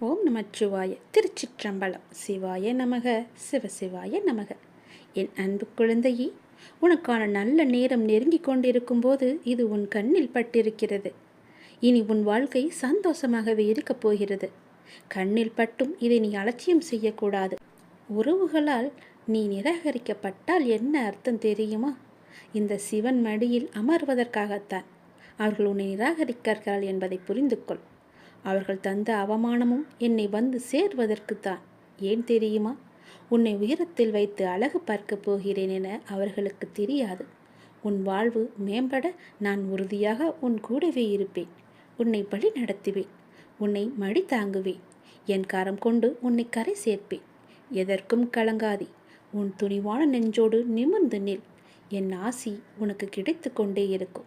ஓம் நமச்சிவாய திருச்சிற்றம்பலம். சிவாய நமக. சிவசிவாய நமக. என் அன்பு குழந்தையே உனக்கான நல்ல நேரம் நெருங்கிக் கொண்டிருக்கும் போது இது உன் கண்ணில் பட்டிருக்கிறது. இனி உன் வாழ்க்கை சந்தோஷமாகவே இருக்கப் போகிறது. கண்ணில் பட்டும் இதை நீ அலட்சியம் செய்யக்கூடாது. உறவுகளால் நீ நிராகரிக்கப்பட்டால் என்ன அர்த்தம் தெரியுமா? இந்த சிவன் மடியில் அமர்வதற்காகத்தான் அவர்கள் உன்னை நிராகரிக்கிறார்கள் என்பதை புரிந்து கொள் அவர்கள் தந்த அவமானமும் என்னை வந்து சேர்வதற்குத்தான். ஏன் தெரியுமா? உன்னை உயரத்தில் வைத்து அழகு பார்க்கப் போகிறேன் என அவர்களுக்கு தெரியாது. உன் வாழ்வு மேம்பட நான் உறுதியாக உன் கூடவே இருப்பேன். உன்னை வழி நடத்துவேன். உன்னை மடி தாங்குவேன். என் கரம் கொண்டு உன்னை கரை சேர்ப்பேன். எதற்கும் கலங்காதி. உன் துணிவான நெஞ்சோடு நிமிர்ந்து நில். என் ஆசி உனக்கு கிடைத்து கொண்டே இருக்கும்.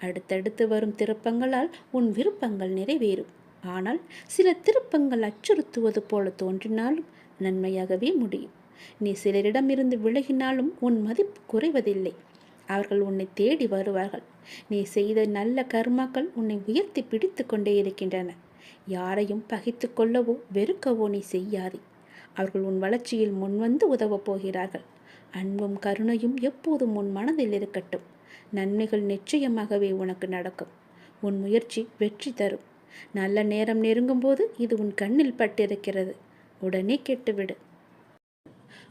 அடுத்தடுத்து வரும் திருப்பங்களால் உன் விருப்பங்கள் நிறைவேறும். ஆனால் சில திருப்பங்கள் அச்சுறுத்துவது போல தோன்றினாலும் நன்மையாகவே முடியும். நீ சிலரிடமிருந்து விலகினாலும் உன் மதிப்பு குறைவதில்லை. அவர்கள் உன்னை தேடி வருவார்கள். நீ செய்த நல்ல கர்மாக்கள் உன்னை உயர்த்தி பிடித்து கொண்டே இருக்கின்றன. யாரையும் பகைத்து கொள்ளவோ வெறுக்கவோ நீ செய்யாதே. அவர்கள் உன் வளர்ச்சியில் முன்வந்து உதவப் போகிறார்கள். அன்பும் கருணையும் எப்போதும் உன் மனதில் இருக்கட்டும். நன்மைகள் நிச்சயமாகவே உனக்கு நடக்கும். உன் முயற்சி வெற்றி தரும். நல்ல நேரம் நெருங்கும் போது இது உன் கண்ணில் பட்டிருக்கிறது. உடனே கெட்டுவிடு.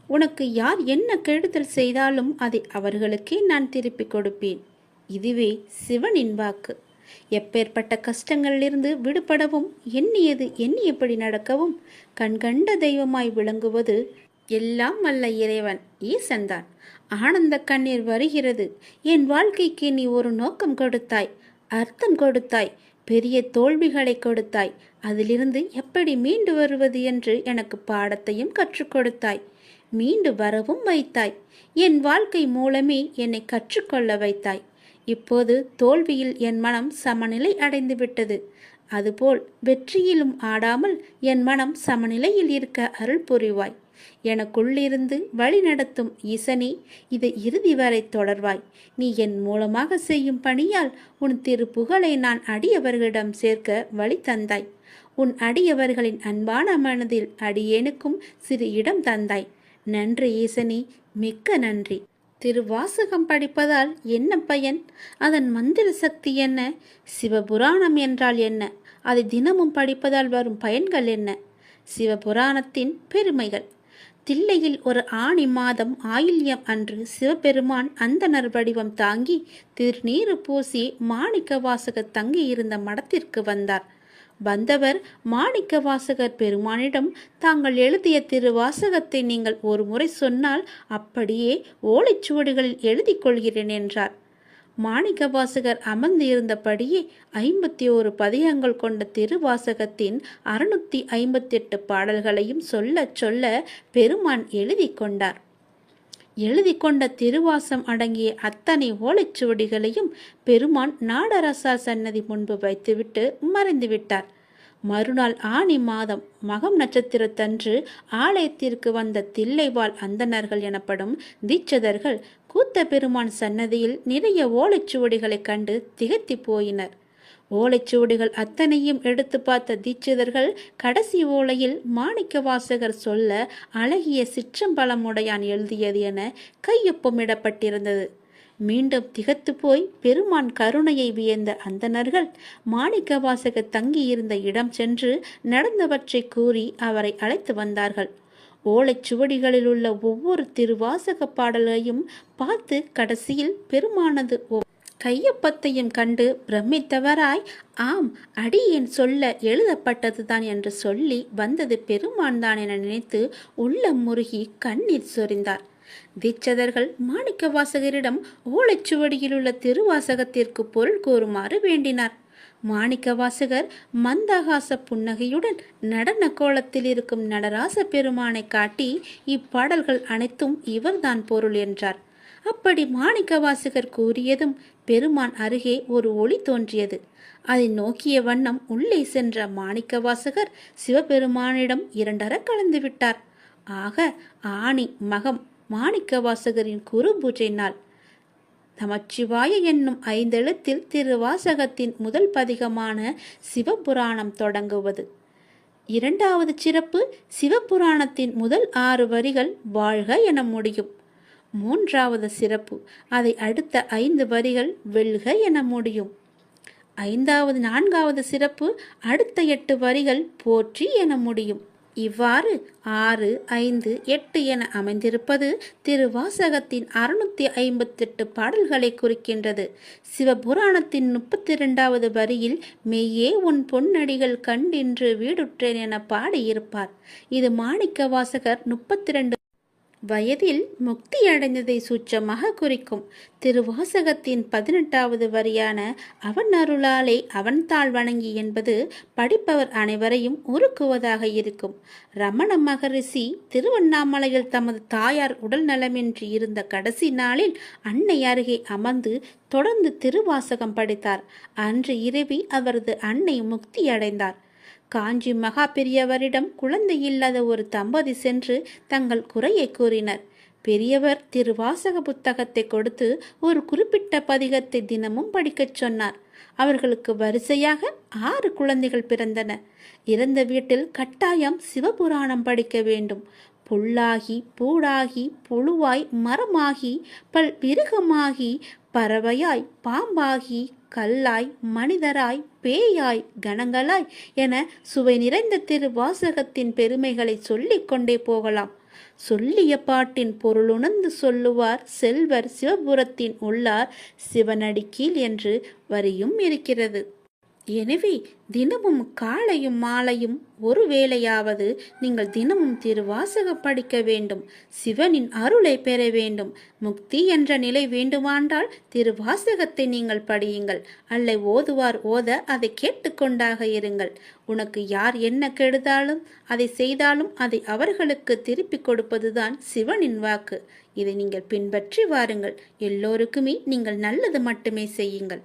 உனக்கு யார் என்ன கெடுதல் செய்தாலும் அதை அவர்களுக்கே நான் திருப்பிக் கொடுப்பேன். இதுவே சிவனின் வாக்கு. எப்பேற்பட்ட கஷ்டங்களிலிருந்து விடுபடவும் எண்ணியது எண்ணியபடி நடக்கவும் கண்கண்ட தெய்வமாய் விளங்குவது எல்லாம் வல்ல இறைவன் ஈசன்தான். ஆனந்த கண்ணீர் வருகிறது. என் வாழ்க்கைக்கு நீ ஒரு நோக்கம் கொடுத்தாய் அர்த்தம் கொடுத்தாய். பெரிய தோல்விகளை கொடுத்தாய். அதிலிருந்து எப்படி மீண்டு வருவது என்று எனக்கு பாடத்தையும் கற்றுக் கொடுத்தாய். மீண்டு வரவும் வைத்தாய். என் வாழ்க்கை மூலமே என்னை கற்றுக்கொள்ள வைத்தாய். இப்போது தோல்வியில் என் மனம் சமநிலை அடைந்து விட்டது. அதுபோல் வெற்றியிலும் ஆடாமல் என் மனம் சமநிலையில் இருக்க அருள் புரிவாய். எனக்குள்ளிருந்து வழிநடத்தும் ஈசனே இதை இறுதி வரை தொடர்வாய். நீ என் மூலமாக செய்யும் பணியால் உன் திருப்புகழை நான் அடியவர்களிடம் சேர்க்க வழி தந்தாய். உன் அடியவர்களின் அன்பான மனதில் அடியேனுக்கும் சிறு இடம் தந்தாய். நன்றி ஈசனே மிக்க நன்றி. திருவாசகம் படிப்பதால் என்ன பயன்? அதன் மந்திர சக்தி என்ன? சிவபுராணம் என்றால் என்ன? அதை தினமும் படிப்பதால் வரும் பயன்கள் என்ன? சிவபுராணத்தின் பெருமைகள். தில்லையில் ஒரு ஆணி மாதம் ஆயில்யம் அன்று சிவபெருமான் அந்தனர் வடிவம் தாங்கி திருநீறு பூசி மாணிக்க வாசகர் தங்கியிருந்த மடத்திற்கு வந்தார். வந்தவர் மாணிக்க வாசகர் பெருமானிடம் தாங்கள் எழுதிய திருவாசகத்தை நீங்கள் ஒரு முறை சொன்னால் அப்படியே ஓலைச்சுவடுகளில் எழுதிக் கொள்கிறேன் என்றார். மாணிக்க வாசகர் அமர்ந்து இருந்தபடியே ஐம்பத்தி ஓரு பதியங்கள் கொண்ட திருவாசகத்தின் அறுநூத்தி ஐம்பத்தெட்டு பாடல்களையும் சொல்ல சொல்ல பெருமான் எழுதி கொண்டார். எழுதி கொண்ட திருவாசம் அடங்கிய அத்தனை ஓலைச்சுவடிகளையும் பெருமான் நாடரசா சன்னதி முன்பு வைத்துவிட்டு மறைந்து விட்டார். மறுநாள் ஆணி மாதம் மகம் நட்சத்திரத்தன்று ஆலயத்திற்கு வந்த தில்லைவாழ் அந்தணர்கள் எனப்படும் தீட்சதர்கள் கூத்த பெருமான் சன்னதியில் நிறைய ஓலைச்சுவடிகளைக் கண்டு திகத்தி போயினர். ஓலைச்சுவடிகள் அத்தனையும் எடுத்து பார்த்த தீட்சிதர்கள் கடைசி ஓலையில் மாணிக்க வாசகர் சொல்ல அழகிய சிற்றம்பலமுடையான் எழுதியது என கையொப்பமிடப்பட்டிருந்தது. மீண்டும் திகத்து போய் பெருமான் கருணையை வியந்த அந்தணர்கள் மாணிக்க வாசகர் தங்கியிருந்த இடம் சென்று நடந்தவற்றை கூறி அவரை அழைத்து வந்தார்கள். ஓலைச்சுவடிகளில் உள்ள ஒவ்வொரு திருவாசக பாடலையும் பார்த்து கடைசியில் பெருமானது கையொப்பத்தையும் கண்டு பிரமித்தவராய் ஆம் அடியேன் சொல்ல எழுதப்பட்டதுதான் என்று சொல்லி வந்தது பெருமான் தான் என நினைத்து உள்ளம் முருகி கண்ணீர் சொரிந்தார். தீட்சதர்கள் மாணிக்க வாசகரிடம் ஓலைச்சுவடியில் உள்ள திருவாசகத்திற்கு பொருள் கூறுமாறு வேண்டினார். மாணிக்க வாசகர் மந்தகாச புன்னகையுடன் நடன கோலத்தில் இருக்கும் நடராச பெருமானை காட்டி இப்பாடல்கள் அனைத்தும் இவர்தான் பொருள் என்றார். அப்படி மாணிக்க வாசகர் கூறியதும் பெருமான் அருகே ஒரு ஒளி தோன்றியது. அதை நோக்கிய வண்ணம் உள்ளே சென்ற மாணிக்க வாசகர் சிவபெருமானிடம் இரண்டர கலந்து விட்டார். ஆக ஆணி மகம் மாணிக்க வாசகரின் குரு பூஜை நாள் நமச்சிவாய என்னும் ஐந்தெழுத்தில் திருவாசகத்தின் முதல் பதிகமான சிவபுராணம் தொடங்குவது. இரண்டாவது சிறப்பு சிவபுராணத்தின் முதல் ஆறு வரிகள் வாழ்க என முடியும். மூன்றாவது சிறப்பு அதை அடுத்த ஐந்து வரிகள் வெல்க என முடியும். ஐந்தாவது நான்காவது சிறப்பு அடுத்த எட்டு வரிகள் போற்றி என முடியும். இவ்வாறு ஆறு ஐந்து எட்டு என அமைந்திருப்பது திருவாசகத்தின் அறுநூத்தி ஐம்பத்தெட்டு பாடல்களை குறிக்கின்றது. சிவபுராணத்தின் முப்பத்தி இரண்டாவது வரியில் மெய்யே உன் பொன்னடிகள் கண்டின்று வீடுற்றேன் என பாடியிருப்பார். இது மாணிக்க வாசகர் முப்பத்தி ரெண்டு வயதில் முக்தி அடைந்ததை சூச்சமாக குறிக்கும். திருவாசகத்தின் பதினெட்டாவது வரியான அவன் அருளாலே அவன் தாழ் வணங்கி என்பது படிப்பவர் அனைவரையும் உருக்குவதாக இருக்கும். ரமண மகரிஷி திருவண்ணாமலையில் தமது தாயார் உடல் நலமின்றி இருந்த கடைசி நாளில் அன்னை அருகே அமர்ந்து தொடர்ந்து திருவாசகம் படித்தார். அன்று இரவி அவரது அன்னை முக்தி அடைந்தார். காஞ்சி மகா பெரியவரிடம் குழந்தை இல்லாத ஒரு தம்பதி சென்று தங்கள் குறையை கூறினர். பெரியவர் திருவாசக புத்தகத்தை கொடுத்து ஒரு குறிப்பிட்ட பதிகத்தை தினமும் படிக்கச் சொன்னார். அவர்களுக்கு வரிசையாக ஆறு குழந்தைகள் பிறந்தன. இறந்த வீட்டில் கட்டாயம் சிவபுராணம் படிக்க வேண்டும். புல்லாகி பூடாகி புழுவாய் மரமாகி பல் விருகமாகி பறவையாய் பாம்பாகி கல்லாய் மனிதராய் பேயாய் கணங்களாய் என சுவை நிறைந்த திருவாசகத்தின் பெருமைகளை சொல்லிக் கொண்டே போகலாம். சொல்லிய பாட்டின் பொருளுணர்ந்து சொல்லுவார் செல்வர் சிவபுரத்தின் உள்ளார் சிவனடிக்கீழ் என்று வரியும் இருக்கிறது. எனவே தினமும் காலையும் மாலையும் ஒரு வேளையாவது நீங்கள் தினமும் திருவாசக படிக்க வேண்டும். சிவனின் அருளை பெற வேண்டும். முக்தி என்ற நிலை வேண்டுமானால் திருவாசகத்தை நீங்கள் படியுங்கள். அல்ல ஓதுவார் ஓத அதை கேட்டுக்கொண்டாக இருங்கள். உனக்கு யார் என்ன கெடுதாலும் அதை செய்தாலும் அதை அவர்களுக்கு திருப்பிக் கொடுப்பதுதான் சிவனின் வாக்கு. இதை நீங்கள் பின்பற்றி வாருங்கள். எல்லோருக்குமே நீங்கள் நல்லது மட்டுமே செய்யுங்கள்.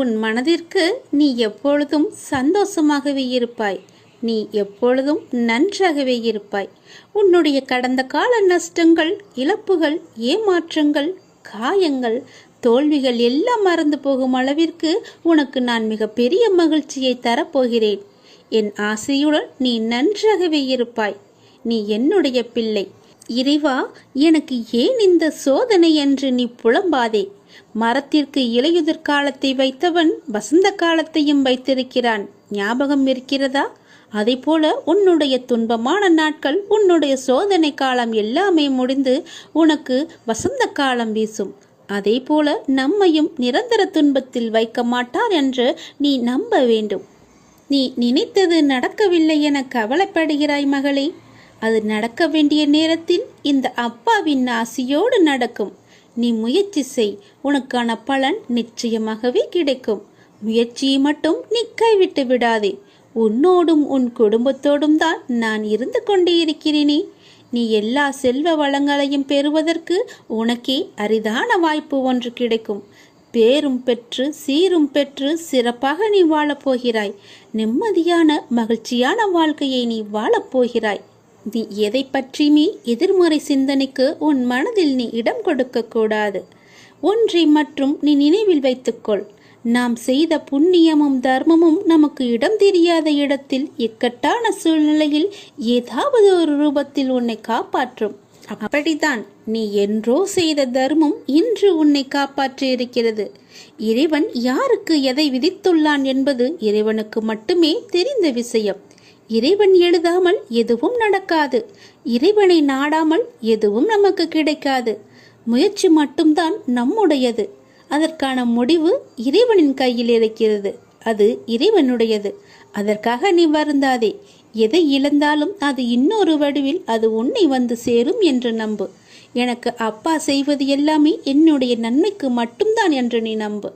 உன் மனதிற்கு நீ எப்பொழுதும் சந்தோஷமாகவே இருப்பாய். நீ எப்பொழுதும் நன்றாகவே இருப்பாய். உன்னுடைய கடந்த கால நஷ்டங்கள் இழப்புகள் ஏமாற்றங்கள் காயங்கள் தோல்விகள் எல்லாம் மறந்து போகும் அளவிற்கு உனக்கு நான் மிக பெரிய மகிழ்ச்சியை தரப்போகிறேன். என் ஆசையுடன் நீ நன்றாகவே இருப்பாய். நீ என்னுடைய பிள்ளை. இறைவா எனக்கு ஏன் இந்த சோதனை என்று நீ புலம்பாதே? மரத்திற்கு இலையுதிர் காலத்தை வைத்தவன் வசந்த காலத்தையும் வைத்திருக்கிறான். ஞாபகம் இருக்கிறதா? போல உன்னுடைய துன்பமான நாட்கள் உன்னுடைய சோதனை காலம் எல்லாமே முடிந்து உனக்கு வசந்த காலம் வீசும். அதே போல நம்மையும் நிரந்தர துன்பத்தில் வைக்க மாட்டார் என்று நீ நம்ப வேண்டும். நீ நினைத்தது நடக்கவில்லை என கவலைப்படுகிறாய் மகளே. அது நடக்க வேண்டிய நேரத்தில் இந்த அப்பாவின் ஆசியோடு நடக்கும். நீ முயற்சி செய். உனக்கான பலன் நிச்சயமாகவே கிடைக்கும். முயற்சியை மட்டும் நீ கைவிட்டு விடாதே. உன்னோடும் உன் குடும்பத்தோடும் தான் நான் இருந்து கொண்டே இருக்கிறேனே. நீ எல்லா செல்வ வளங்களையும் பெறுவதற்கு உனக்கே அரிதான வாய்ப்பு ஒன்று கிடைக்கும். பேரும் பெற்று சீரும் பெற்று சிறப்பாக நீ வாழப்போகிறாய் நிம்மதியான மகிழ்ச்சியான வாழ்க்கையை நீ வாழப்போகிறாய் நீ எதை பற்றியுமே எதிர்மறை சிந்தனைக்கு உன் மனதில் நீ இடம் கொடுக்கக்கூடாது ஒன்றை மற்றும் நீ நினைவில் வைத்துக்கொள். நாம் செய்த புண்ணியமும் தர்மமும் நமக்கு இடம் தெரியாத இடத்தில் இக்கட்டான சூழ்நிலையில் ஏதாவது ஒரு ரூபத்தில் உன்னை காப்பாற்றும். அப்படித்தான் நீ என்றோ செய்த தர்மம் இன்று உன்னை காப்பாற்றி இருக்கிறது. இறைவன் யாருக்கு எதை விதித்துள்ளான் என்பது இறைவனுக்கு மட்டுமே தெரிந்த விஷயம். இறைவன் எழுதாமல் எதுவும் நடக்காது. இறைவனை நாடாமல் எதுவும் நமக்கு கிடைக்காது. முயற்சி மட்டும்தான் நம்முடையது. அதற்கான முடிவு இறைவனின் கையில் இருக்கிறது. அது இறைவனுடையது. அதற்காக நீ வருந்தாதே. எதை இழந்தாலும் அது இன்னொரு வடிவில் அது உன்னை வந்து சேரும் என்று நம்பு. எனக்கு அப்பா செய்வது எல்லாமே என்னுடைய நன்மைக்கு மட்டும்தான் என்று நீ நம்பு.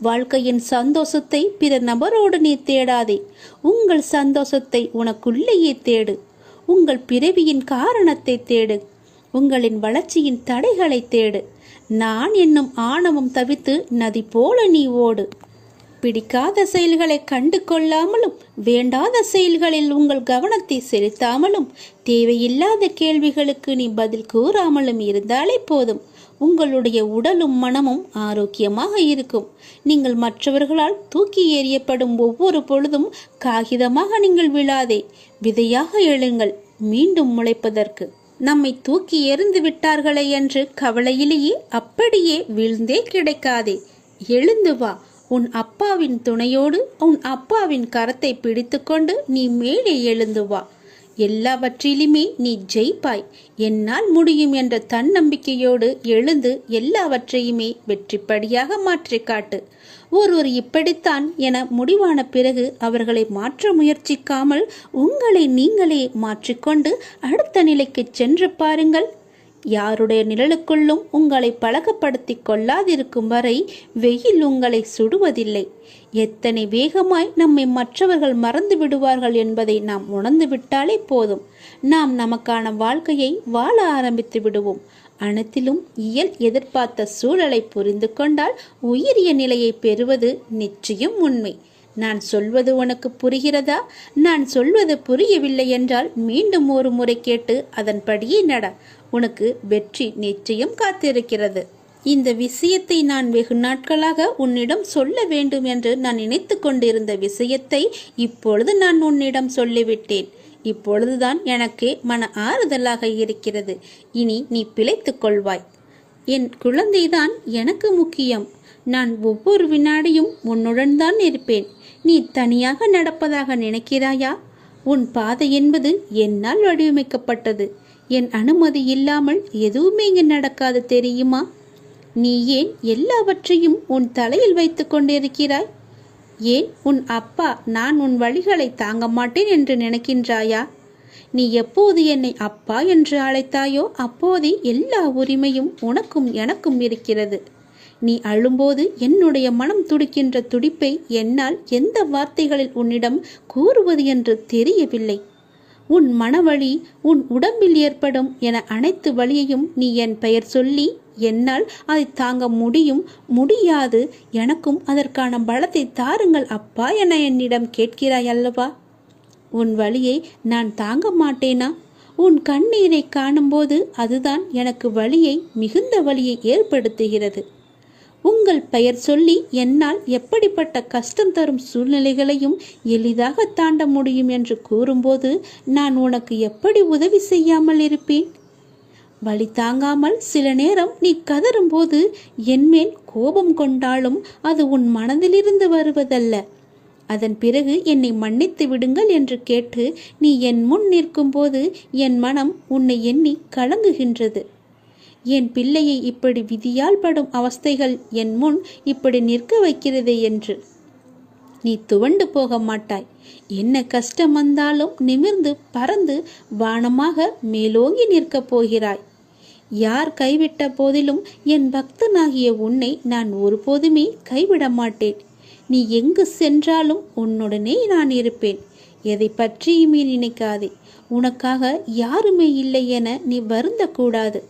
வாழ்க்கையின் சந்தோஷத்தை பிற நபரோடு நீ தேடாதே. உங்கள் சந்தோஷத்தை உனக்குள்ளேயே தேடு. உங்கள் பிறவியின் காரணத்தை தேடு. உங்களின் வளர்ச்சியின் தடைகளை தேடு. நான் என்னும் ஆணவம் தவித்து நதி போல நீ ஓடு. பிடிக்காத செயல்களை கண்டு கொள்ளாமலும் வேண்டாத செயல்களில் உங்கள் கவனத்தை செலுத்தாமலும் தேவையில்லாத கேள்விகளுக்கு நீ பதில் கூறாமலும் இருந்தாலே போதும். உங்களுடைய உடலும் மனமும் ஆரோக்கியமாக இருக்கும். நீங்கள் மற்றவர்களால் தூக்கி எறியப்படும் ஒவ்வொரு பொழுதும் காகிதமாக நீங்கள் விழாதே. விதையாக எழுங்கள் மீண்டும் முளைப்பதற்கு. நம்மை தூக்கி எறிந்து விட்டார்களே என்று கவலையிலேயே அப்படியே வீழ்ந்தே கிடைக்காதே. எழுந்து வா உன் அப்பாவின் துணையோடு உன் அப்பாவின் கரத்தை பிடித்துக்கொண்டு நீ மேலே எழுந்து வா. எல்லாவற்றிலுமே நீ ஜெயிப்பாய். என்னால் முடியும் என்ற தன்னம்பிக்கையோடு எழுந்து எல்லாவற்றையுமே வெற்றிப்படியாக மாற்றி காட்டு. ஒருவர் இப்படித்தான் என முடிவான பிறகு அவர்களை மாற்ற முயற்சிக்காமல் உங்களை நீங்களே மாற்றிக்கொண்டு அடுத்த நிலைக்கு சென்று பாருங்கள். யாருடைய நிழலுக்குள்ளும் உங்களை பழக்கப்படுத்திக் கொள்ளாதிருக்கும் வரை வெயில் உங்களை சுடுவதில்லை. எத்தனை வேகமாய் நம்மை மற்றவர்கள் மறந்து விடுவார்கள் என்பதை நாம் உணர்ந்து விட்டாலே போதும். நாம் நமக்கான வாழ்க்கையை வாழ ஆரம்பித்து விடுவோம். அனைத்திலும் இயல் எதிர்பார்த்த சூழலை புரிந்து கொண்டால் உயரிய நிலையை பெறுவது நிச்சயம் உண்மை. நான் சொல்வது உனக்கு புரிகிறதா? நான் சொல்வது புரியவில்லை என்றால் மீண்டும் ஒரு முறை கேட்டு அதன்படியே நட. உனக்கு வெற்றி நிச்சயம் காத்திருக்கிறது. இந்த விஷயத்தை நான் வெகு நாட்களாக உன்னிடம் சொல்ல வேண்டும் என்று நான் நினைத்து கொண்டிருந்த விஷயத்தை இப்பொழுது நான் உன்னிடம் சொல்லிவிட்டேன். இப்பொழுதுதான் எனக்கு மன ஆறுதலாக இருக்கிறது. இனி நீ பிழைத்துக் கொள்வாய். என் குழந்தைதான் எனக்கு முக்கியம். நான் ஒவ்வொரு வினாடியும் உன்னுடன் தான் இருப்பேன். நீ தனியாக நடப்பதாக நினைக்கிறாயா? உன் பாதை என்பது என்னால் வடிவமைக்கப்பட்டது. என் அனுமதி இல்லாமல் எதுவுமே இங்கு நடக்காது தெரியுமா? நீ ஏன் எல்லாவற்றையும் உன் தலையில் வைத்துக் கொண்டிருக்கிறாய்? ஏன் உன் அப்பா நான் உன் வழிகளை தாங்க மாட்டேன் என்று நினைக்கின்றாயா? நீ எப்போது என்னை அப்பா என்று அழைத்தாயோ அப்போதே எல்லா உரிமையும் உனக்கும் எனக்கும் இருக்கிறது. நீ அழும்போது என்னுடைய மனம் துடிக்கின்ற துடிப்பை என்னால் எந்த வார்த்தைகளில் உன்னிடம் கூறுவது என்று தெரியவில்லை. உன் மனவழி உன் உடம்பில் ஏற்படும் என அனைத்து வழியையும் நீ என் பெயர் சொல்லி என்னால் அதை தாங்க முடியும் முடியாது. எனக்கும் அதற்கான பலத்தை தாருங்கள் அப்பா என என்னிடம் கேட்கிறாய் அல்லவா? உன் வழியை நான் தாங்க மாட்டேனா? உன் கண்ணீரை காணும்போது அதுதான் எனக்கு வழியை மிகுந்த வழியை ஏற்படுத்துகிறது. உங்கள் பெயர் சொல்லி என்னால் எப்படிப்பட்ட கஷ்டம் தரும் சூழ்நிலைகளையும் எளிதாக தாண்ட முடியும் என்று கூறும்போது நான் உனக்கு எப்படி உதவி செய்யாமல் இருப்பேன்? வழி தாங்காமல் சில நேரம் நீ கதறும்போது என்மேல் கோபம் கொண்டாலும் அது உன் மனதிலிருந்து வருவதல்ல. அதன் பிறகு என்னை மன்னித்து விடுங்கள் என்று கேட்டு நீ என் முன் நிற்கும்போது என் மனம் உன்னை எண்ணி கலங்குகின்றது. என் பிள்ளையை இப்படி விதியால் படும் அவஸ்தைகள் என் முன் இப்படி நிற்க வைக்கிறதே என்று. நீ துவண்டு போக மாட்டாய். என்ன கஷ்டம் வந்தாலும் நிமிர்ந்து பறந்து வானமாக மேலோங்கி நிற்கப் போகிறாய். யார் கைவிட்ட போதிலும் என் பக்தனாகிய உன்னை நான் ஒருபோதுமே கைவிட மாட்டேன். நீ எங்கு சென்றாலும் உன்னுடனே நான் இருப்பேன். எதை பற்றியுமே நினைக்காதே. உனக்காக யாருமே இல்லை என நீ வருந்தக்கூடாது.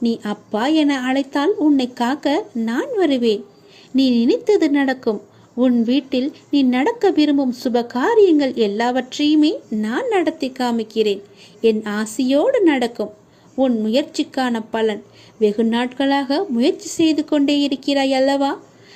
நீ அப்பா என அழைத்தால் உன்னை காக்க நான் வருவேன். நீ நினைத்தது நடக்கும். உன் வீட்டில் நீ நடக்க விரும்பும் சுப காரியங்கள் எல்லாவற்றையுமே நான் நடத்தி காமிக்கிறேன். என் ஆசையோடு நடக்கும். உன் முயற்சிக்கான பலன் வெகு நாட்களாக முயற்சி செய்து கொண்டே இருக்கிறாய் அல்லவா?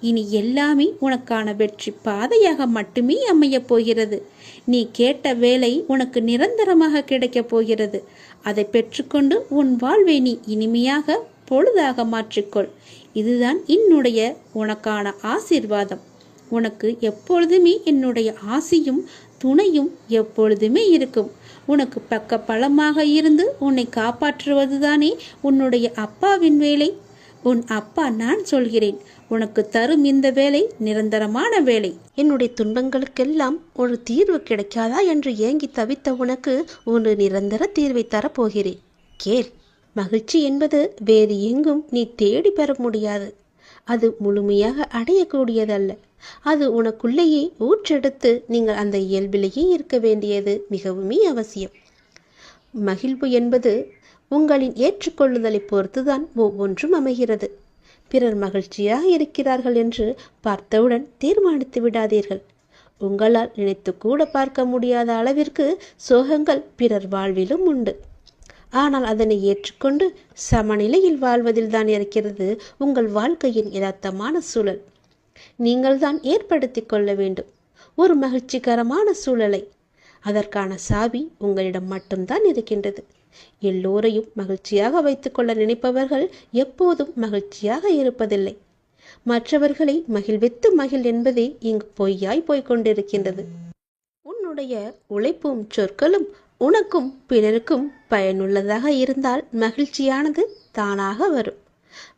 இனி எல்லாமே உனக்கான வெற்றி பாதையாக மட்டுமே அமையப் போகிறது. நீ கேட்ட வேலை உனக்கு நிரந்தரமாக கிடைக்கப் போகிறது. அதை பெற்றுக்கொண்டு உன் வாழ்வை நீ இனிமையாக பொழுதாக மாற்றிக்கொள். இதுதான் என்னுடைய உனக்கான ஆசீர்வாதம். உனக்கு எப்பொழுதுமே என்னுடைய ஆசியும் துணையும் எப்பொழுதுமே இருக்கும். உனக்கு பக்க பலமாக இருந்து உன்னை காப்பாற்றுவதுதானே உன்னுடைய அப்பாவின் வேலை. உன் அப்பா நான் சொல்கிறேன். உனக்கு தரும் இந்த வேலை நிரந்தரமான வேலை. என்னுடைய துன்பங்களுக்கெல்லாம் ஒரு தீர்வு கிடைக்காதா என்று ஏங்கி தவித்த உனக்கு ஒரு நிரந்தர தீர்வை தரப்போகிறேன். கேள். மகிழ்ச்சி என்பது வேறு எங்கும் நீ தேடி பெற முடியாது. அது முழுமையாக அடையக்கூடியதல்ல. அது உனக்குள்ளேயே ஊற்றெடுத்து நீங்கள் அந்த இயல்பிலேயே இருக்க வேண்டியது மிகவுமே அவசியம். மகிழ்வு என்பது உங்களின் ஏற்றுக்கொள்ளுதலை பொறுத்துதான் ஒவ்வொன்றும் அமைகிறது. பிறர் மகிழ்ச்சியாக இருக்கிறார்கள் என்று பார்த்தவுடன் தீர்மானித்து விடாதீர்கள். உங்களால் நினைத்து கூட பார்க்க முடியாத அளவிற்கு சோகங்கள் பிறர் வாழ்விலும் உண்டு. ஆனால் அதனை ஏற்றுக்கொண்டு சமநிலையில் வாழ்வதில் தான் இருக்கிறது உங்கள் வாழ்க்கையின் யதார்த்தமான சூழல். நீங்கள்தான் ஏற்படுத்தி கொள்ள வேண்டும். ஒரு மகிழ்ச்சிகரமான சூழலை. அதற்கான சாவி உங்களிடம் மட்டும்தான் இருக்கின்றது. எல்லோரையும் மகிழ்ச்சியாக வைத்துக்கொள்ள நினைப்பவர்கள் எப்போதும் மகிழ்ச்சியாக இருப்பதில்லை. மற்றவர்களை மகிழ்வித்து மகிழ் என்பதே இங்கு பொய்யாய் போய்க் கொண்டிருக்கின்றது உன்னுடைய உழைப்பும் சொற்களும் உனக்கும் பிறருக்கும் பயனுள்ளதாக இருந்தால் மகிழ்ச்சியானது தானாக வரும்.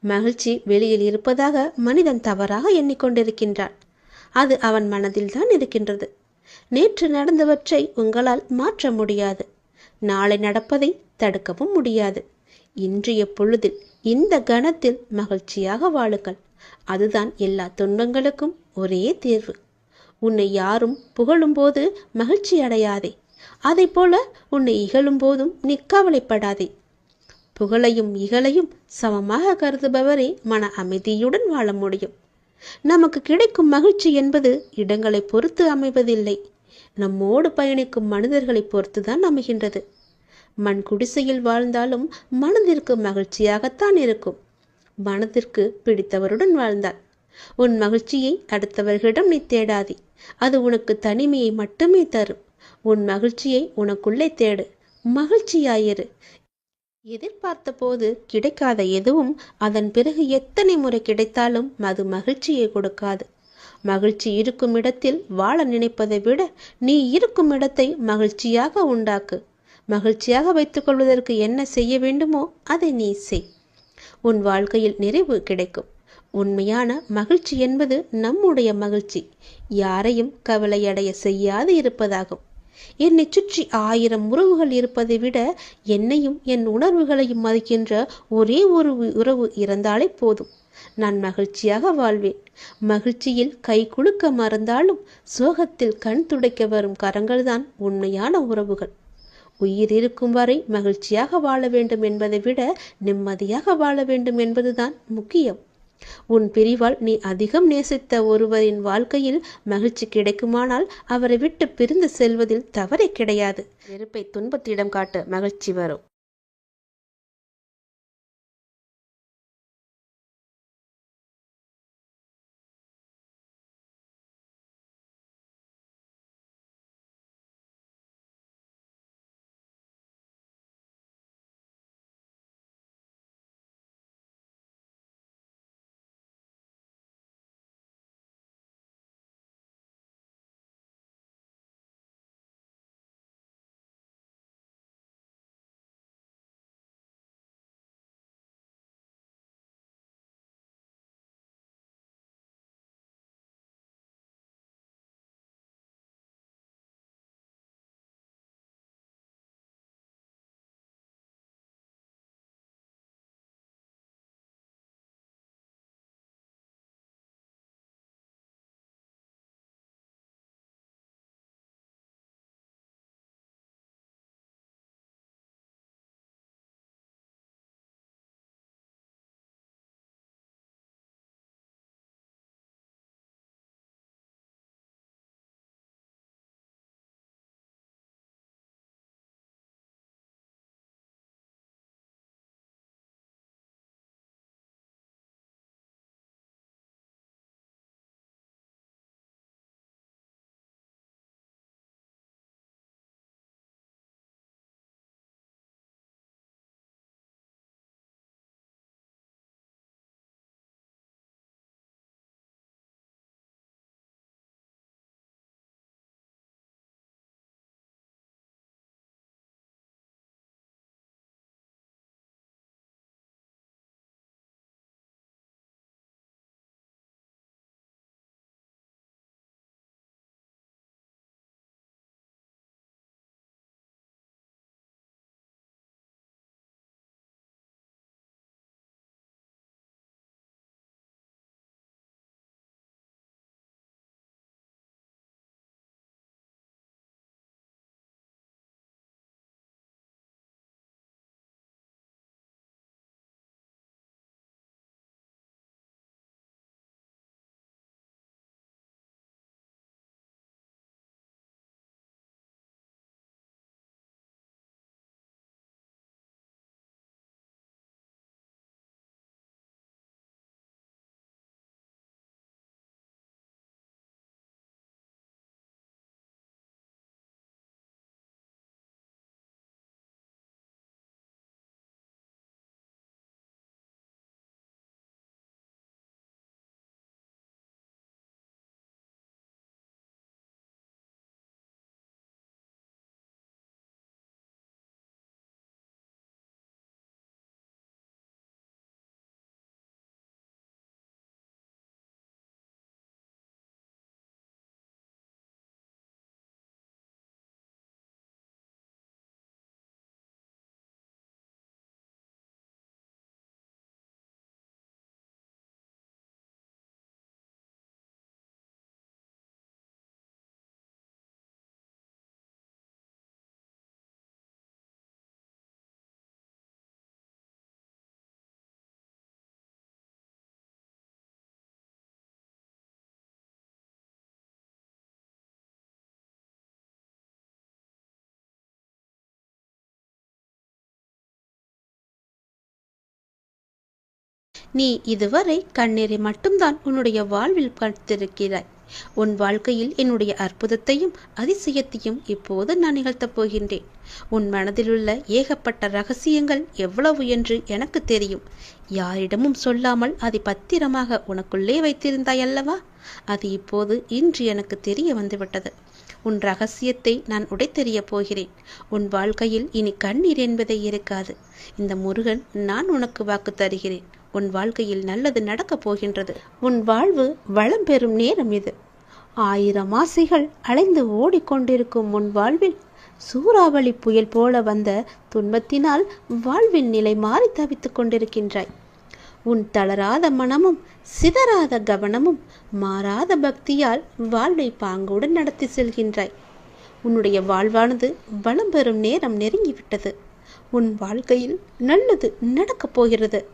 மகிழ்ச்சி வெளியில் இருப்பதாக மனிதன் தவறாக எண்ணிக்கொண்டிருக்கின்றான். அது அவன் மனதில்தான் இருக்கின்றது. நேற்று நடந்தவற்றை உங்களால் மாற்ற முடியாது. நாளை நடப்பதை தடுக்கவும் முடியாது. இன்றைய பொழுதில் இந்த கணத்தில் மகிழ்ச்சியாக வாழுங்கள். அதுதான் எல்லா துன்பங்களுக்கும் ஒரே தீர்வு. உன்னை யாரும் புகழும்போது மகிழ்ச்சி அடையாதே. அதை போல உன்னை இகழும் போதும் நீ கவலைப்படாதே. புகழையும் இகழையும் சமமாக கருதுபவரே மன அமைதியுடன் வாழ முடியும். நமக்கு கிடைக்கும் மகிழ்ச்சி என்பது இடங்களை பொறுத்து அமைவதில்லை. நம்மோடு பயணிக்கும் மனிதர்களை பொறுத்துதான் அமைகின்றது. மண் குடிசையில் வாழ்ந்தாலும் மனதிற்கு மகிழ்ச்சியாகத்தான் இருக்கும். மனதிற்கு பிடித்தவருடன் வாழ்ந்தாள் உன் மகிழ்ச்சியை அடுத்தவர்களிடம் நீ தேடாதே. அது உனக்கு தனிமையை மட்டுமே தரும். உன் மகிழ்ச்சியை உனக்குள்ளே தேடு. மகிழ்ச்சியாயிரு. எதிர்பார்த்த போது கிடைக்காத எதுவும் அதன் பிறகு எத்தனை முறை கிடைத்தாலும் அது மகிழ்ச்சியை கொடுக்காது. மகிழ்ச்சி இருக்கும் இடத்தில் வாழ நினைப்பதை விட நீ இருக்கும் இடத்தை மகிழ்ச்சியாக உண்டாக்கு. மகிழ்ச்சியாக வைத்துக் கொள்வதற்கு என்ன செய்ய வேண்டுமோ அதை நீ செய். உன் வாழ்க்கையில் நிறைவு கிடைக்கும். உண்மையான மகிழ்ச்சி என்பது நம்முடைய மகிழ்ச்சி. யாரையும் கவலையடைய செய்யாது இருப்பதாகும். என்னை சுற்றி ஆயிரம் உறவுகள் இருப்பதை விட என்னையும் என் உணர்வுகளையும் மதிக்கின்ற ஒரே ஒரு உறவு இருந்தாலே போதும். நான் மகிழ்ச்சியாக வாழ்வேன். மகிழ்ச்சியில் கை குலுக்க மறந்தாலும் சோகத்தில் கண் துடைக்க வரும் கரங்கள்தான் உண்மையான உறவுகள். உயிர் இருக்கும் வரை மகிழ்ச்சியாக வாழ வேண்டும் என்பதை விட நிம்மதியாக வாழ வேண்டும் என்பதுதான் முக்கியம். உன் பிரிவால் நீ அதிகம் நேசித்த ஒருவரின் வாழ்க்கையில் மகிழ்ச்சி கிடைக்குமானால் அவரை விட்டு பிரிந்து செல்வதில் தவறே கிடையாது. வெறுப்பை துன்பத்திடம் காட்ட மகிழ்ச்சி வரும். நீ இதுவரை கண்ணீரை மட்டும்தான் உன்னுடைய வாழ்வில் பார்த்திருக்கிறாய் உன் வாழ்க்கையில் என்னுடைய அற்புதத்தையும் அதிசயத்தையும் இப்போது நான் நிகழ்த்தப் போகின்றேன். உன் மனதிலுள்ள ஏகப்பட்ட ரகசியங்கள் எவ்வளவு என்று எனக்கு தெரியும். யாரிடமும் சொல்லாமல் அதை பத்திரமாக உனக்குள்ளே வைத்திருந்தாய் அல்லவா? அது இப்போது இன்று எனக்கு தெரிய வந்துவிட்டது. உன் ரகசியத்தை நான் உடைத்தெறியப் போகிறேன். உன் வாழ்க்கையில் இனி கண்ணீர் என்பதே இருக்காது. இந்த முருகன் நான் உனக்கு வாக்கு தருகிறேன். உன் வாழ்க்கையில் நல்லது நடக்கப் போகின்றது. உன் வாழ்வு வளம் பெறும் நேரம் இது. ஆயிரம் ஆசைகள் அலைந்து ஓடிக்கொண்டிருக்கும் உன் வாழ்வில் சூறாவளி புயல் போல வந்த துன்பத்தினால் வாழ்வின் நிலை மாறி தவித்துக் கொண்டிருக்கின்றாய். உன் தளராத மனமும் சிதறாத கவனமும் மாறாத பக்தியால் வாழ்வை பாங்குடன் நடத்தி செல்கின்றாய். உன்னுடைய வாழ்வானது வளம் பெறும் நேரம் நெருங்கிவிட்டது. உன் வாழ்க்கையில் நல்லது நடக்கப் போகிறது.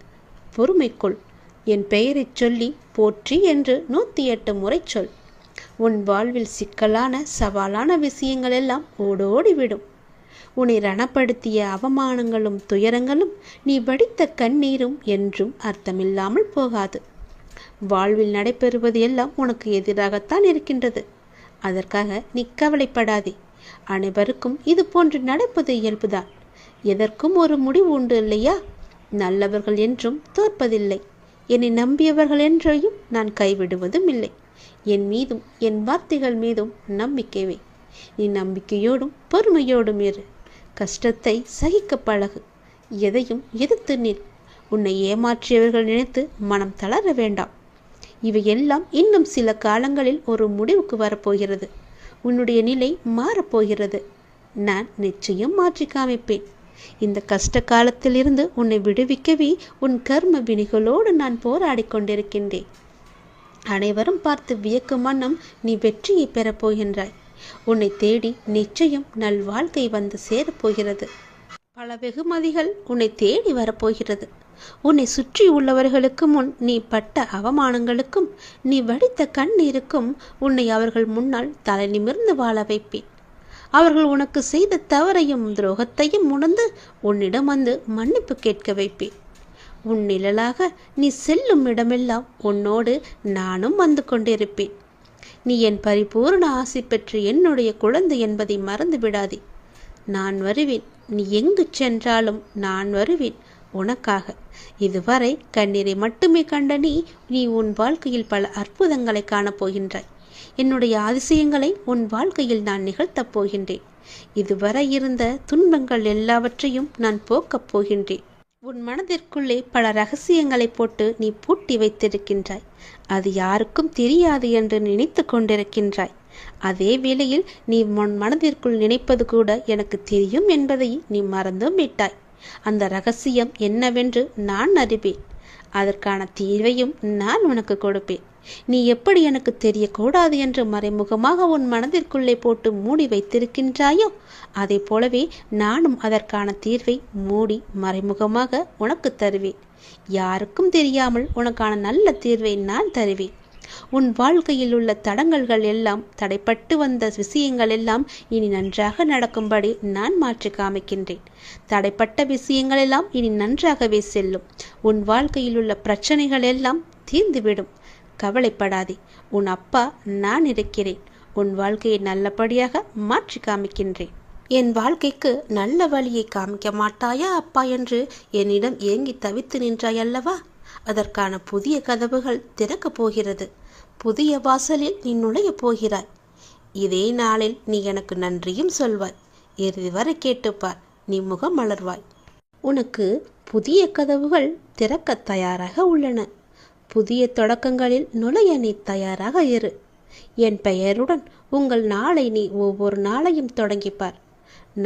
பொறுமைக்குள். என் பெயரைச் சொல்லி போற்றி என்று நூற்றி எட்டு முறை சொல். உன் வாழ்வில் சிக்கலான சவாலான விஷயங்கள் எல்லாம் ஓடோடிவிடும் உன்னை ரணப்படுத்திய அவமானங்களும் துயரங்களும் நீ வடித்த கண்ணீரும் என்றும் அர்த்தமில்லாமல் போகாது. வாழ்வில் நடைபெறுவது எல்லாம் உனக்கு எதிராகத்தான் இருக்கின்றது. அதற்காக நீ கவலைப்படாதே. அனைவருக்கும் இது போன்று நடப்பது இயல்புதான். எதற்கும் ஒரு முடிவு உண்டு இல்லையா? நல்லவர்கள் என்றும் தோற்பதில்லை. என்னை நம்பியவர்கள் என்றையும் நான் கைவிடுவதும் இல்லை. என் மீதும் என் வார்த்தைகள் மீதும் நம்பிக்கைவே நீ நம்பிக்கையோடும் பொறுமையோடும் இரு. கஷ்டத்தை சகிக்க பழகு. எதையும் எதிர்த்து நில். உன்னை ஏமாற்றியவர்கள் நினைத்து மனம் தளர வேண்டாம். இவையெல்லாம் இன்னும் சில காலங்களில் ஒரு முடிவுக்கு வரப்போகிறது. உன்னுடைய நிலை மாறப்போகிறது. நான் நிச்சயம் மாற்றி காமிப்பேன். இந்த கஷ்ட காலத்திலிருந்து உன்னை விடுவிக்கவே உன் கர்ம வினிகளோடு நான் போராடிக் கொண்டிருக்கின்றேன். அனைவரும் பார்த்து வியக்கும் மன்னம் நீ வெற்றியை பெறப்போகின்றாய் உன்னை தேடி நிச்சயம் நல் வாழ்க்கை வந்து சேரப்போகிறது பல வெகுமதிகள் உன்னை தேடி வரப்போகிறது உன்னை சுற்றி உள்ளவர்களுக்கு முன் நீ பட்ட அவமானங்களுக்கும் நீ வடித்த கண்ணீருக்கும் உன்னை அவர்கள் முன்னால் தலை நிமிர்ந்து வாழ வைப்பேன். அவர்கள் உனக்கு செய்த தவறையும் துரோகத்தையும் உணர்ந்து உன்னிடம் வந்து மன்னிப்பு கேட்க வைப்பேன். உன் நிழலாக நீ செல்லும் இடமெல்லாம் உன்னோடு நானும் வந்து கொண்டிருப்பேன். நீ என் பரிபூர்ண ஆசை பெற்று என்னுடைய குழந்தை என்பதை மறந்து விடாதே. நான் வருவேன். நீ எங்கு சென்றாலும் நான் வருவேன். உனக்காக. இதுவரை கண்ணீரை மட்டுமே கண்ட நீ நீ உன் வாழ்க்கையில் பல அற்புதங்களை காணப்போகின்றாய். என்னுடைய அதிசயங்களை உன் வாழ்க்கையில் நான் நிகழ்த்தப் போகின்றேன். இதுவரை இருந்த துன்பங்கள் எல்லாவற்றையும் நான் போக்கப் போகின்றேன். உன் மனதிற்குள்ளே பல ரகசியங்களை போட்டு நீ பூட்டி வைத்திருக்கின்றாய். அது யாருக்கும் தெரியாது என்று நினைத்து கொண்டிருக்கின்றாய். அதே வேளையில் நீ உன் மனதிற்குள் நினைப்பது கூட எனக்கு தெரியும் என்பதை நீ மறந்தும் விட்டாய். அந்த ரகசியம் என்னவென்று நான் அறிவேன். அதற்கான தீர்வையும் நான் உனக்கு கொடுப்பேன். நீ எப்படி எனக்கு தெரியக்கூடாது என்று மறைமுகமாக உன் மனதிற்குள்ளே போட்டு மூடி வைத்திருக்கின்றாயோ? அதை போலவே நானும் அதற்கான தீர்வை மூடி மறைமுகமாக உனக்கு தருவேன். யாருக்கும் தெரியாமல் உனக்கான நல்ல தீர்வை நான் தருவேன். உன் வாழ்க்கையில் உள்ள தடங்கல்கள் எல்லாம் தடைப்பட்டு வந்த விஷயங்கள் எல்லாம் இனி நன்றாக நடக்கும்படி நான் மாற்றி காமிக்கின்றேன். தடைப்பட்ட விஷயங்கள் எல்லாம் இனி நன்றாகவே செல்லும். உன் வாழ்க்கையில் உள்ள பிரச்சனைகள் எல்லாம் தீர்ந்துவிடும். கவலைப்படாதே. உன் அப்பா நான் இருக்கிறேன். உன் வாழ்க்கையை நல்லபடியாக மாற்றி காமிக்கின்றேன். என் வாழ்க்கைக்கு நல்ல வழியை காமிக்க மாட்டாயா அப்பா என்று என்னிடம் ஏங்கி தவித்து நின்றாய் அல்லவா? அதற்கான புதிய கதவுகள் திறக்கப் போகிறது. புதிய வாசலில் நீ நுழையப் போகிறாய். இதே நாளில் நீ எனக்கு நன்றியும் சொல்வாய். இறுதி வரை கேட்டுப்பார். நீ முகம் மலர்வாய். உனக்கு புதிய கதவுகள் திறக்க தயாராக உள்ளன. புதிய தொடக்கங்களில் நுழைய நீ தயாராக இரு. என் பெயருடன் உங்கள் நாளை நீ ஒவ்வொரு நாளையும் தொடங்கிப்பார்.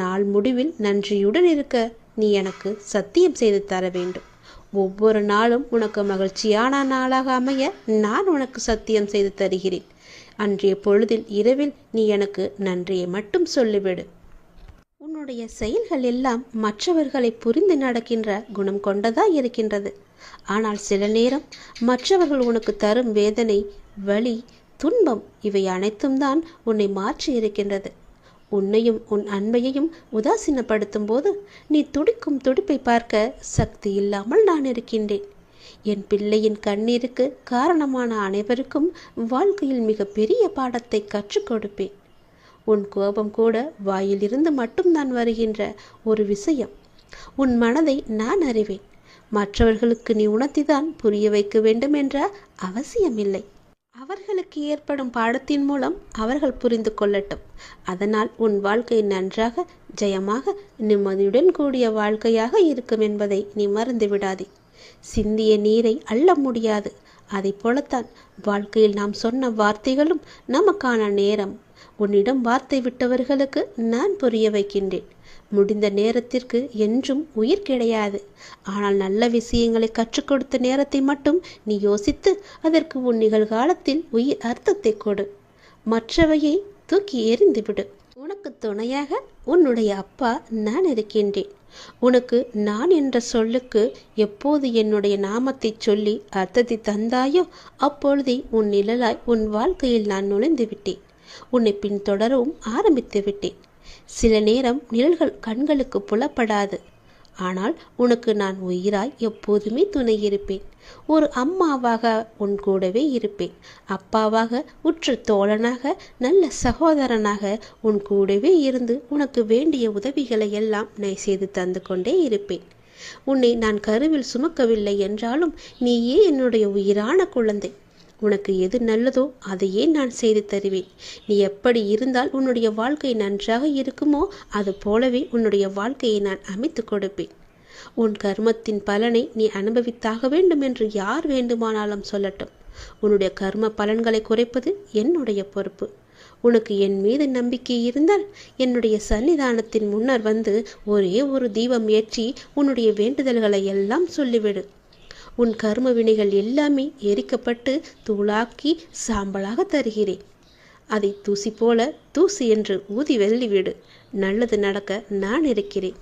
நாள் முடிவில் நன்றியுடன் இருக்க நீ எனக்கு சத்தியம் செய்து தர வேண்டும். ஒவ்வொரு நாளும் உனக்கு மகிழ்ச்சியான நாளாக அமைய நான் உனக்கு சத்தியம் செய்து தருகிறேன். அன்றைய பொழுதில் இரவில் நீ எனக்கு நன்றியை மட்டும் சொல்லிவிடு. உன்னுடைய செயல்கள் எல்லாம் மற்றவர்களை புரிந்து நடக்கின்ற குணம் கொண்டதா இருக்கின்றது. ஆனால் சில நேரம் மற்றவர்கள் உனக்கு தரும் வேதனை வலி துன்பம் இவை அனைத்தும் தான் உன்னை மாற்றி இருக்கின்றது. உன்னையும் உன் அன்பையையும் உதாசீனப்படுத்தும் போது நீ துடிக்கும் துடிப்பை பார்க்க சக்தி இல்லாமல் நான் இருக்கின்றேன். என் பிள்ளையின் கண்ணீருக்கு காரணமான அனைவருக்கும் வாழ்க்கையில் மிக பெரிய பாடத்தை கற்றுக் கொடுப்பேன். உன் கோபம் கூட வாயிலிருந்து மட்டும்தான் வருகின்ற ஒரு விஷயம். உன் மனதை நான் அறிவேன். மற்றவர்களுக்கு நீ உணர்த்திதான் புரிய வைக்க வேண்டும் என்ற அவசியமில்லை. அவர்களுக்கு ஏற்படும் பாடத்தின் மூலம் அவர்கள் புரிந்து கொள்ளட்டும். அதனால் உன் வாழ்க்கை நன்றாக ஜெயமாக நிம்மதியுடன் கூடிய வாழ்க்கையாக இருக்கும் என்பதை நீ மறந்து விடாதே. சிந்திய நீரை அள்ள முடியாது. அதை போலத்தான் வாழ்க்கையில் நாம் சொன்ன வார்த்தைகளும் நமக்கான நேரம். உன்னிடம் வார்த்தை விட்டவர்களுக்கு நான் புரிய வைக்கின்றேன். முடிந்த நேரத்திற்கு என்றும் உயிர் கிடையாது. ஆனால் நல்ல விஷயங்களை கற்றுக் கொடுத்த நேரத்தை மட்டும் நீ யோசித்து அதற்கு உன் நிகழ்காலத்தில் உயிர் அர்த்தத்தை கொடு. மற்றவையை தூக்கி எறிந்துவிடு உனக்கு துணையாக உன்னுடைய அப்பா நான் இருக்கின்றேன். உனக்கு நான் என்ற சொல்லுக்கு எப்போது என்னுடைய நாமத்தை சொல்லி அர்த்தத்தை தந்தாயோ அப்பொழுதே உன் நிழலாய் உன் வாழ்க்கையில் நான் நுழைந்து விட்டேன். உன்னை பின்தொடரவும் ஆரம்பித்து விட்டேன். சில நேரம் நிழல்கள் கண்களுக்கு புலப்படாது. ஆனால் உனக்கு நான் உயிராய் எப்போதுமே துணை இருப்பேன். ஒரு அம்மாவாக உன் கூடவே இருப்பேன். அப்பாவாக உற்ற தோழனாக நல்ல சகோதரனாக உன் கூடவே இருந்து உனக்கு வேண்டிய உதவிகளை எல்லாம் நான் செய்து தந்து கொண்டே இருப்பேன். உன்னை நான் கருவில் சுமக்கவில்லை என்றாலும் நீயே என்னுடைய உயிரான குழந்தை. உனக்கு எது நல்லதோ அதையே நான் செய்து தருவேன். நீ எப்படி இருந்தால் உன்னுடைய வாழ்க்கை நன்றாக இருக்குமோ அது போலவே உன்னுடைய வாழ்க்கையை நான் அமைத்து கொடுப்பேன். உன் கர்மத்தின் பலனை நீ அனுபவித்தாக வேண்டும் என்று யார் வேண்டுமானாலும் சொல்லட்டும். உன்னுடைய கர்ம பலன்களை குறைப்பது என்னுடைய பொறுப்பு. உனக்கு என் மீது நம்பிக்கை இருந்தால் என்னுடைய சன்னிதானத்தின் முன்னர் வந்து ஒரே ஒரு தீபம் ஏற்றி உன்னுடைய வேண்டுதல்களை எல்லாம் சொல்லிவிடு. உன் கர்ம வினைகள் எல்லாமே எரிக்கப்பட்டு தூளாக்கி சாம்பலாக தருகிறேன். அதை தூசி போல தூசி என்று ஊதி வெள்ளிவிடு நல்லது நடக்க நான் இருக்கிறேன்.